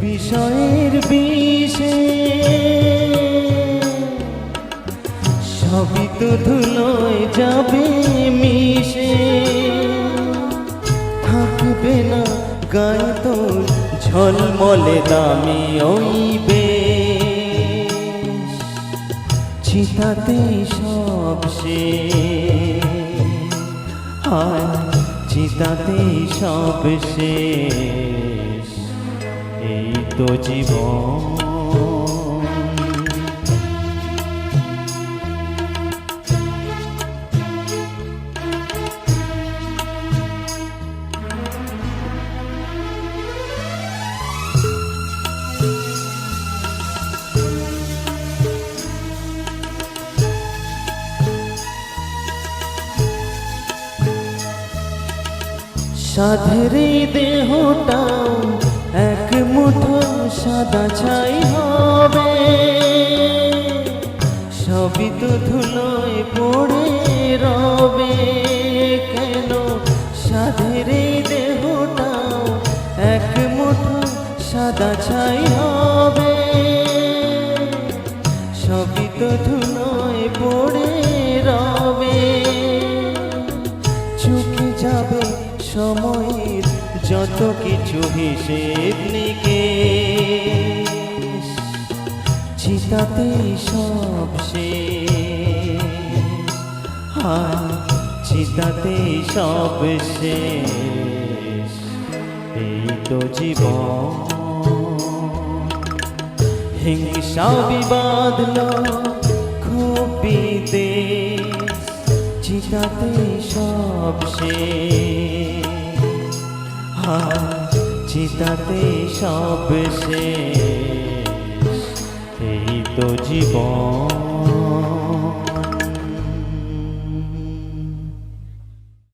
বিষয়ের বিষে। সবই তো ধুলোয় যাবে মিশে। থাকবে না গায়ে তো ঝলমলে দামি ওই বেশ চিতাতে সব শেষ। হায় চিতাতে সব শেষ। এই তো জীবন। সাধের এই দেহটাও এক মুঠো সাদা ছাই হবে। সবই তো ধুলোয় পড়ে রবে। কেন সাধের দেহটা এক মুঠো সাদা ছাই হবে? যাবে সময়ের যত কিছু হিসেব নিকেশ, চিতাতে সব হায় চিতাতে সব শেষ। এই তো জীবন। হিংসা বিবাদল খুবিতে চিতাতে সব সে হা চিতাতে সব সে এই তো জীবন।